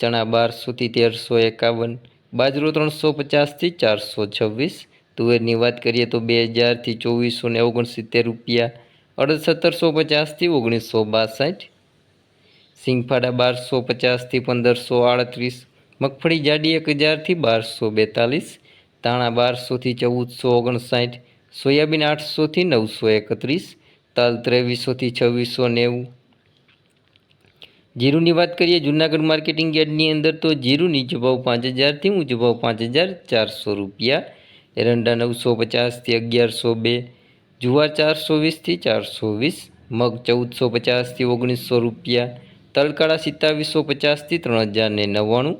ચણા બારસોથી તેરસો એકાવન, બાજરો ત્રણસો પચાસથી ચારસો છવ્વીસ, તુવેરની વાત કરીએ તો બે હજારથી ચોવીસો ને ઓગણસિત્તેર રૂપિયા અડદ સત્તરસો પચાસથી ઓગણીસો બાસઠ, સિંગફાડા બારસો પચાસથી પંદરસો આડત્રીસ, મગફળી જાડી એક હજારથી બારસો બેતાલીસ તાણા બારસોથી ચૌદસો ઓગણસાઠ, સોયાબીન આઠસોથી નવસો એકત્રીસ, તલ ત્રેવીસોથી છવ્વીસો નેવું જીરુની વાત કરીએ, જૂનાગઢ માર્કેટિંગ યાર્ડની અંદર તો જીરું નીચો ભાવ પાંચ હજારથી ઊંચો ભાવ પાંચ હજાર ચારસો રૂપિયા. એરંડા નવસો પચાસથી અગિયારસો બે, જુવાર ચારસો વીસથી ચારસો વીસ, મગ ચૌદસો પચાસથી ઓગણીસો રૂપિયા, તલકાળા સિત્તાવીસો પચાસથી ત્રણ હજાર ને નવ્વાણું.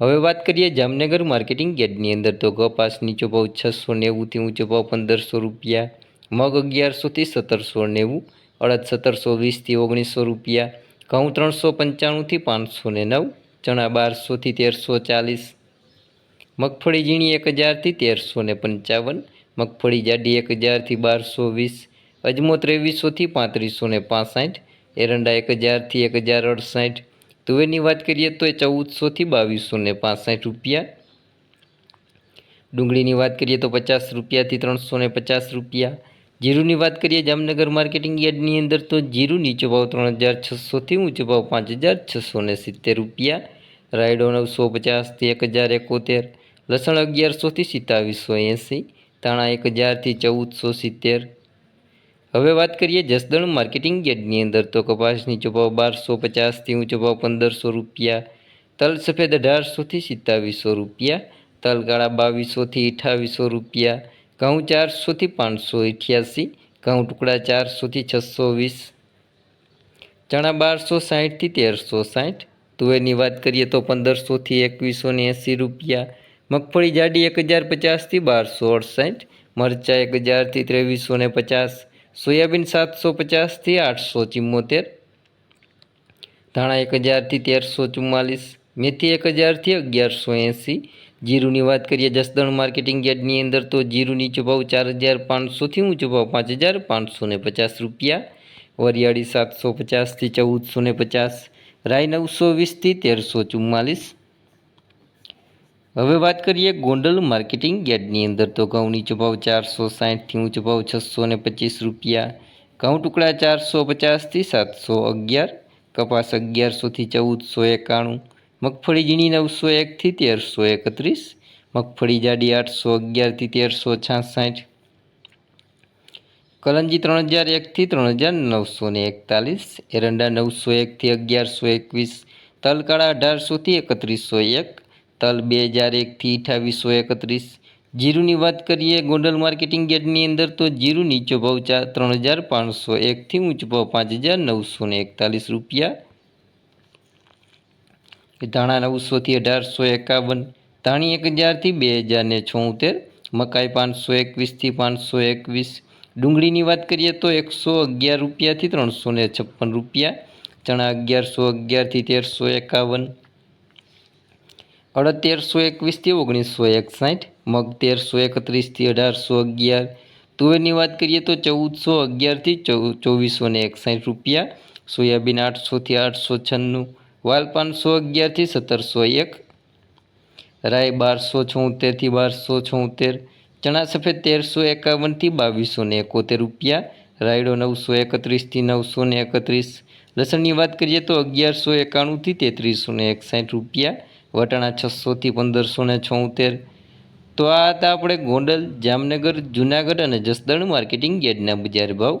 હવે વાત કરીએ જામનગર માર્કેટિંગ યાર્ડની અંદર તો કપાસ નીચો ભાવ છસો નેવુંથી ઊંચો ભાવ પંદરસો રૂપિયા મગ અગિયારસોથી સત્તરસો નેવું, અડદ સત્તરસો વીસથી ઓગણીસો રૂપિયા, ઘઉં ત્રણસો પંચાણુંથી પાંચસો ને નવ, ચણા બારસોથી તેરસો ચાલીસ, મગફળી ઝીણી એક હજારથી તેરસો ને પંચાવન, મગફળી જાડી એક હજારથી બારસો વીસ, અજમો ત્રેવીસોથી પાંત્રીસો ને પાસઠ, એરંડા એક હજારથી એક હજાર અડસાઠ, તુવેરની વાત કરીએ તો એ ચૌદસોથી બાવીસો ને પાસઠ રૂપિયા, ડુંગળીની વાત કરીએ તો પચાસ રૂપિયાથી ત્રણસો ને પચાસ રૂપિયા જીરુની વાત કરીએ જામનગર માર્કેટિંગ યાર્ડની અંદર તો જીરુ નીચો ભાવ ત્રણ હજાર છસોથી ઊંચો ભાવ પાંચ હજાર છસો ને સિત્તેર રૂપિયા. રાયડો નવસો પચાસથી એક હજાર એકોતેર. લસણ અગિયારસોથી સિત્તાવીસો એંસી. તાણા એક હજારથી ચૌદસો સિત્તેર. હવે વાત કરીએ જસદણ માર્કેટિંગ યાર્ડની અંદર તો કપાસ નીચો ભાવ બારસો પચાસથી ઊંચો ભાવ પંદરસો રૂપિયા. તલ સફેદ અઢારસોથી સિત્તાવીસો રૂપિયા. તલ કાળા બાવીસોથી અઠાવીસો રૂપિયા. ઘઉં ચારસોથી પાંચસો અઠ્યાસી, ઘઉં ટુકડા ચારસોથી છસો વીસ, ચણા બારસો સાહીઠથી તેરસો સાહીઠ. તુવેરની વાત કરીએ તો પંદરસોથી એકવીસો ને એંસી રૂપિયા. મગફળી જાડી એક હજાર પચાસથી બારસો અડસાઠ, મરચાં એક હજારથી ત્રેવીસો ને પચાસ, સોયાબીન સાતસો પચાસથી આઠસો ચુમ્મોતેર, ધાણા એક હજારથી તેરસો ચુમ્માલીસ, મેથી એક હજારથી અગિયારસો એંસી જીરુની વાત કરીએ જસદણ માર્કેટિંગ યાર્ડની અંદર તો જીરુની ભાવ ચાર હજાર પાંચસોથી ઊંચો ભાવ પાંચ હજાર પાંચસો ને પચાસ રૂપિયા, વરિયાળી સાતસો પચાસથી ચૌદસો ને પચાસ, રાઈ નવસો વીસથી તેરસો ચુમ્માલીસ. હવે વાત કરીએ ગોંડલ માર્કેટિંગ યાર્ડની અંદર તો ઘઉંની ભાવ ચારસો સાહીઠથી ઊંચો ભાવ છસો ને પચીસ રૂપિયા, ઘઉં ટુકડા ચારસો પચાસથી સાતસો અગિયાર, કપાસ અગિયારસોથી ચૌદસો એકાણું મગફળી ઝીણી નવસો એકથી તેરસો એકત્રીસ, મગફળી જાડી આઠસો અગિયારથી તેરસો છાસઠ, કલંજી ત્રણ હજાર એકથી ત્રણ હજાર નવસો ને એકતાલીસ, એરંડા નવસો એકથી અગિયારસો એકવીસ તલકાળા અઢારસોથી એકત્રીસો એક, તલ બે હજાર એકથી અઠાવીસો એકત્રીસ. જીરુની વાત કરીએ ગોંડલ માર્કેટિંગ ગેટની અંદર તો જીરું નીચો ભાવ ચાર ત્રણ હજાર પાંચસો એકથી ઊંચો ભાવ પાંચ હજાર નવસો એકતાલીસ રૂપિયા ધાણા નવસોથી અઢારસો એકાવન, ધાણી એક હજારથી બે હજારને છોતેર, મકાઈ પાંચસો એકવીસથી પાંચસો એકવીસ. ડુંગળીની વાત કરીએ તો એકસો અગિયાર રૂપિયાથી ત્રણસો ને છપ્પન રૂપિયા, ચણા અગિયારસો અગિયારથી તેરસો એકાવન. અડદ તેરસો એકવીસથી ઓગણીસો એકસાઠ, મગ તેરસો એકત્રીસથી અઢારસો અગિયાર. તુવેરની વાત કરીએ તો ચૌદસો અગિયારથી ચોવીસો ને એકસાઠ રૂપિયા, સોયાબીન આઠસોથી આઠસો છન્નું. વાલ પાંચસો અગિયારથી સત્તરસો એક. રાય બારસો છોતેરથી બારસો છોતેર. ચણા સફેદ તેરસો એકાવનથી બાવીસો ને એકોતેર રૂપિયા. રાયડો નવસો એકત્રીસથી નવસો ને એકત્રીસ. લસણની વાત કરીએ તો અગિયારસો એકાણુંથી તેત્રીસો ને એકસાઠ રૂપિયા. વટાણા છસોથી પંદરસો ને છોતેર. તો આ હતા આપણે ગોંડલ, જામનગર, જુનાગઢ અને જસદણ માર્કેટિંગ યાર્ડના બજાર ભાવ.